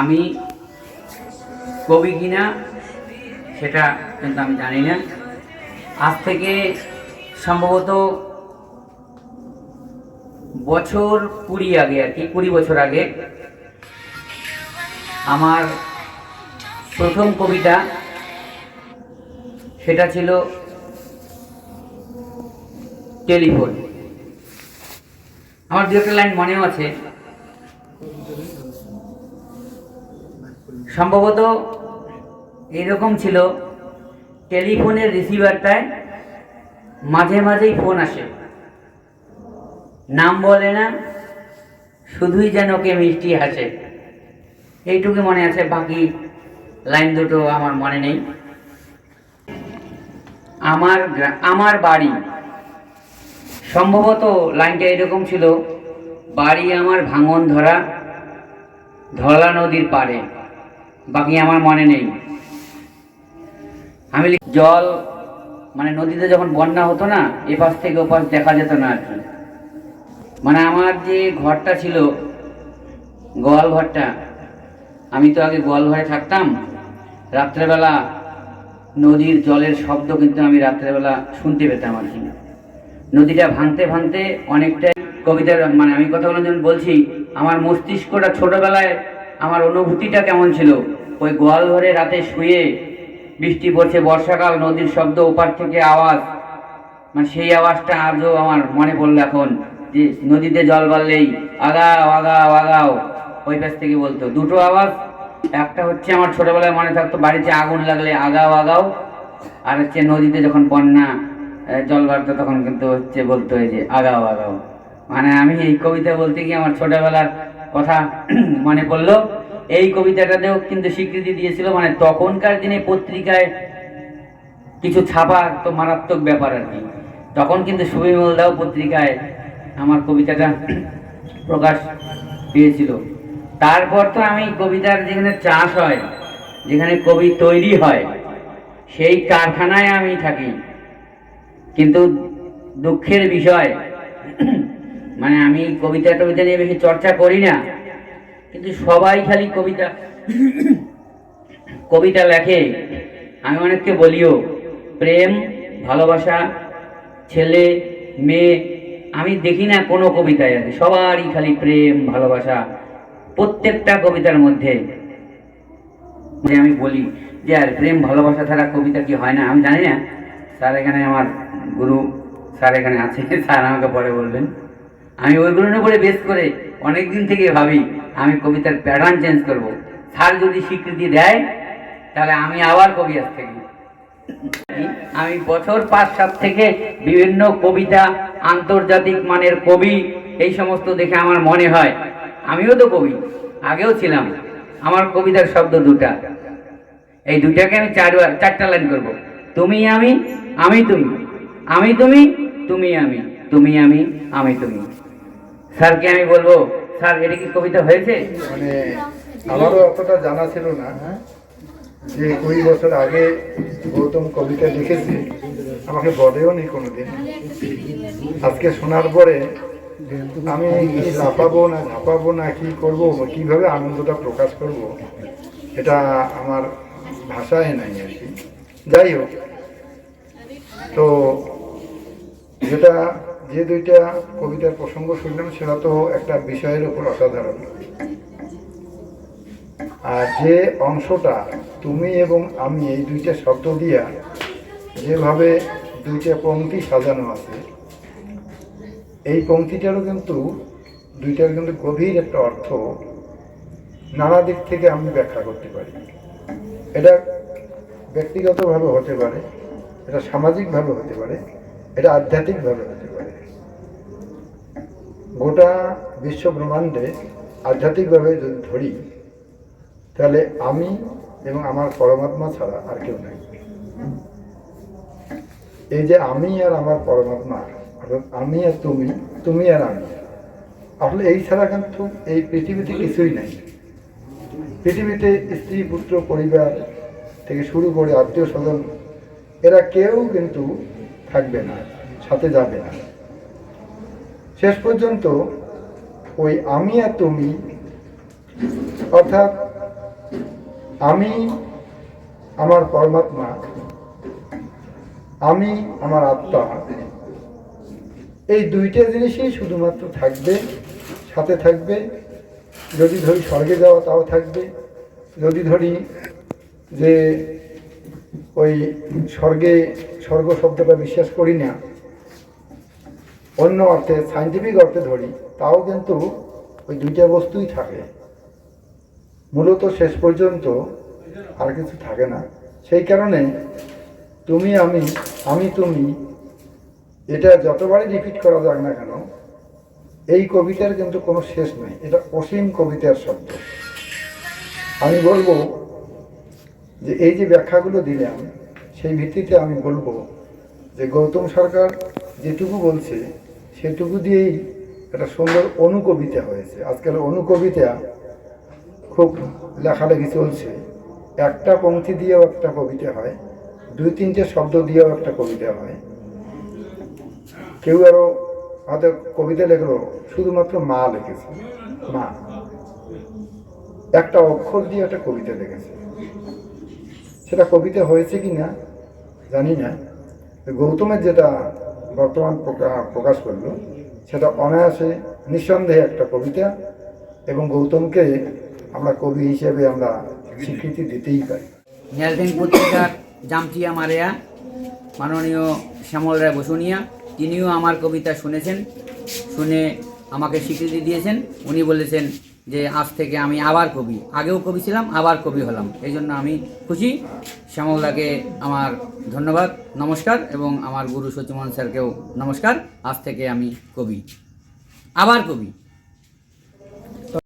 আমি কবি কিনা সেটা কিন্তু আমি জানি না। আজ থেকে সম্ভবত বছর কুড়ি আগে আর কি, কুড়ি বছর আগে আমার প্রথম কবিতা সেটা ছিল টেলিফোন। আমার দু একটা লাইন মনেও আছে। সম্ভবত এরকম ছিল, টেলিফোনের রিসিভারটায় মাঝে মাঝেই ফোন আসে। নাম বলে না, শুধুই যেন কে মিষ্টি হাসে। এইটুকু মনে আছে, বাকি লাইন দুটো আমার মনে নেই। আমার আমার বাড়ি, সম্ভবত লাইনটা এরকম ছিল, বাড়ি আমার ভাঙন ধরা, ধলা নদীর পাড়ে। বাকি আমার মনে নেই। আমি জল মানে নদীতে যখন বন্যা হতো না, এপাশ থেকে ওপাশ দেখা যেত না আর কি। মানে আমার যে ঘরটা ছিল, গোয়াল ঘরটা, আমি তো আগে গোয়াল ঘরে থাকতাম। রাত্রেবেলা নদীর জলের শব্দ কিন্তু আমি রাত্রেবেলা শুনতে পেতাম আর কি। নদীটা ভাঙতে ভাঙতে অনেকটাই কবিতার মানে আমি কথাগুলো যখন বলছি, আমার মস্তিষ্কটা ছোটবেলায় আমার অনুভূতিটা কেমন ছিল? ওই গোয়াল ঘরে রাতে শুয়ে বৃষ্টি পড়ছে, বর্ষাকাল, নদীর শব্দ, ওপার থেকে আওয়াজ। মানে সেই আওয়াজটা আজও আমার মনে পড়ল এখন, যে নদীতে জল বাড়লেই আগাও আগাও আগাও, ওই পাশ থেকে বলতো। দুটো আওয়াজ, একটা হচ্ছে আমার ছোটবেলায় মনে থাকতো, বাড়িতে আগুন লাগলে আগাও আগাও, আর হচ্ছে নদীতে যখন বন্যা জল বাড়তো তখন কিন্তু হচ্ছে বলতো এই যে আগাও আগাও। মানে আমি এই কবিতা বলতে গিয়ে আমার ছোটবেলার কথা মনে পড়ল। এই কবিতাটাতেও কিন্তু স্বীকৃতি দিয়েছিল মানে তখনকার দিনে পত্রিকায় কিছু ছাপা তো মারাত্মক ব্যাপার আর কি। তখন কিন্তু সুবিমল দাও পত্রিকায় আমার কবিতাটা প্রকাশ পেয়েছিল। তারপর তো আমি কবিতার যেখানে চাষ হয়, যেখানে কবি তৈরি হয়, সেই কারখানায় আমি থাকি। কিন্তু দুঃখের বিষয় মানে আমি কবিতা টবিতা নিয়ে বেশি চর্চা করি না, কিন্তু সবাই খালি কবিতা কবিতা লেখে। আমি অনেককে বলিও, প্রেম, ভালোবাসা, ছেলে, মেয়ে, আমি দেখি না কোনো কবিতায় কি। সবারই খালি প্রেম, ভালোবাসা, প্রত্যেকটা কবিতার মধ্যে। যে আমি বলি যে, আর প্রেম, ভালোবাসা ছাড়া কবিতা কি হয় না? আমি জানি না, স্যার এখানে আমার গুরু, স্যার এখানে আছে, স্যার আমাকে পরে বলবেন। আমি ওইগুলোর উপরে বেশ করে অনেক দিন থেকে ভাবি, আমি কবিতার প্যাটার্ন চেঞ্জ করব। স্যার যদি স্বীকৃতি দেয়, তাহলে আমি আবার কবি আজ থেকে। আমি বছর পাঁচ সাত থেকে বিভিন্ন কবিতা, আন্তর্জাতিক মানের কবি, এই সমস্ত দেখে আমার মনে হয়। আমিও তো কবি, আগেও ছিলাম। আমার কবিতার শব্দ দুটা। এই দুটাকে আমি চারবার চারটা লাইন করব। তুমি আমি আমি তুমি। আমি তুমি তুমি আমি। তুমি আমি আমি তুমি। স্যারকে আমি বলব, স্যার, এটা কি কবিতা হয়েছে? মানে আমারও অতটা জানা ছিল না যে কুড়ি বছর আগে গৌতম কবিতা লিখেছে, আমাকে বলেও নি কোনোদিন। আজকে শোনার পরে আমি লাফাবো না, ঝাঁপাবো না, কি করব, কীভাবে আনন্দটা প্রকাশ করব, এটা আমার ভাষায় নাই আর কি। যাই হোক, তো যেটা যে দুইটা কবিতার প্রসঙ্গ শুনলাম, সেটা তো একটা বিষয়ের উপর অসাধারণ। আর যে অংশটা তুমি এবং আমি এই দুইটা শব্দ দিয়া যেভাবে দুইটা পংক্তি সাজানো আছে, এই পংক্তিটারও কিন্তু দুইটার কিন্তু গভীর একটা অর্থ নানা দিক থেকে আমি ব্যাখ্যা করতে পারি। এটা ব্যক্তিগতভাবে হতে পারে, এটা সামাজিকভাবে হতে পারে, এটা আধ্যাত্মিকভাবে গোটা বিশ্ব ব্রহ্মাণ্ডে আধ্যাত্মিকভাবে যদি ধরি, তাহলে আমি এবং আমার পরমাত্মা ছাড়া আর কেউ নাই। এই যে আমি আর আমার পরমাত্মা, অর্থাৎ আমি আর তুমি তুমি আর আমি, আসলে এই ছাড়া কিন্তু এই পৃথিবীতে কিছুই নাই। পৃথিবীতে স্ত্রী, পুত্র, পরিবার থেকে শুরু করে আত্মীয় স্বজন এরা কেউ কিন্তু থাকবে না, সাথে যাবে না। শেষ পর্যন্ত ওই আমি আর তুমি, অর্থাৎ আমি আমার পরমাত্মা, আমি আমার আত্মা, এই দুইটা জিনিসই শুধুমাত্র থাকবে, সাথে থাকবে। যদি ধরি স্বর্গে যাওয়া, তাও থাকবে। যদি ধরি যে ওই স্বর্গে স্বর্গ শব্দটা বিশ্বাস করি না অন্য অর্থে সাইন্টিফিক অর্থে ধরি, তাও কিন্তু ওই দুইটা বস্তুই থাকে। মূলত শেষ পর্যন্ত আর কিছু থাকে না। সেই কারণে তুমি, আমি আমি, তুমি, এটা যতবারই রিপিট করা যাক না কেন, এই কবিতার কিন্তু কোনো শেষ নেই। এটা অসীম কবিতার শব্দ। আমি বলব যে, এই যে ব্যাখ্যাগুলো দিলাম, সেই ভিত্তিতে আমি বলব যে, গৌতম সরকার যেটুকু বলছে সেটুকু দিয়েই একটা সুন্দর অনুকবিতা হয়েছে। আজকাল অনুকবিতা খুব লেখালেখি চলছে। একটা পংক্তি দিয়েও একটা কবিতা হয়, দুই তিনটে শব্দ দিয়েও একটা কবিতা হয়। কেউ আরও হয়তো কবিতা লেখলো, শুধুমাত্র মা লিখেছে, মা। একটা অক্ষর দিয়ে একটা কবিতা লিখেছে। সেটা কবিতা হয়েছে কি না জানি না। গৌতমের যেটা বর্তমান প্রকা- প্রকাশ করল, সেটা অনায়াসে নিঃসন্দেহে একটা কবিতা এবং গৌতমকে আমরা কবি হিসেবে আমরা স্বীকৃতি দিতেই পারি। ন্যালভেন পত্রিকার জামটিয়া মারেয়া, মাননীয় শ্যামল রায় বসুনিয়া, তিনিও আমার কবিতা শুনেছেন, শুনে আমাকে স্বীকৃতি দিয়েছেন। উনি বলেছেন যে আজ থেকে আমি আবার কবি। আগেও কবি ছিলাম, আবার কবি হলাম। এই জন্য আমি খুশি। শ্যামলদাকে আমার ধন্যবাদ, নমস্কার, এবং আমার গুরু সচিমন স্যারকেও নমস্কার। আজ থেকে আমি কবি। আবার কবি।